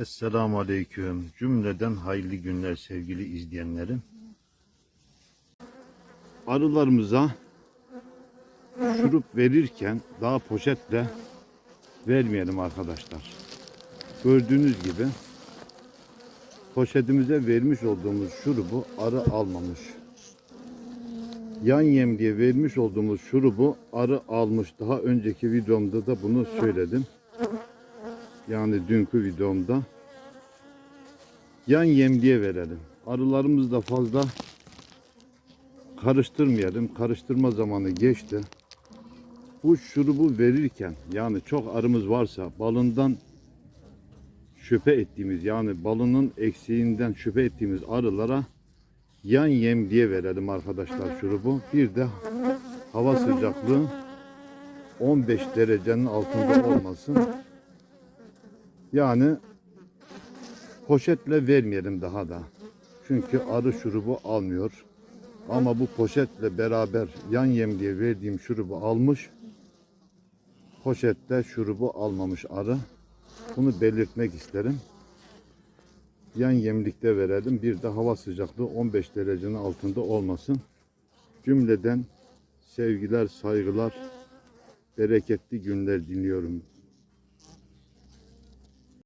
Esselamu Aleyküm. Cümleden hayırlı günler sevgili izleyenlerim. Arılarımıza şurup verirken daha poşetle vermeyelim arkadaşlar. Gördüğünüz gibi poşetimize vermiş olduğumuz şurubu arı almamış. Yan yem diye vermiş olduğumuz şurubu arı almış. Daha önceki videomda da bunu söyledim. Yani dünkü videomda. Yan yemliğe verelim. Arılarımız da fazla karıştırmayalım. Karıştırma zamanı geçti. Bu şurubu verirken yani çok arımız varsa balından şüphe ettiğimiz yani balının eksiğinden şüphe ettiğimiz arılara yan yem diye verelim arkadaşlar şurubu. Bir de hava sıcaklığı 15 derecenin altında olmasın. Yani poşetle vermeyelim daha da. Çünkü arı şurubu almıyor. Ama bu poşetle beraber yan yem diye verdiğim şurubu almış. Poşetle şurubu almamış arı. Bunu belirtmek isterim. Yan yemlikte verelim. Bir de hava sıcaklığı 15 derecenin altında olmasın. Cümleden sevgiler, saygılar, bereketli günler diliyorum.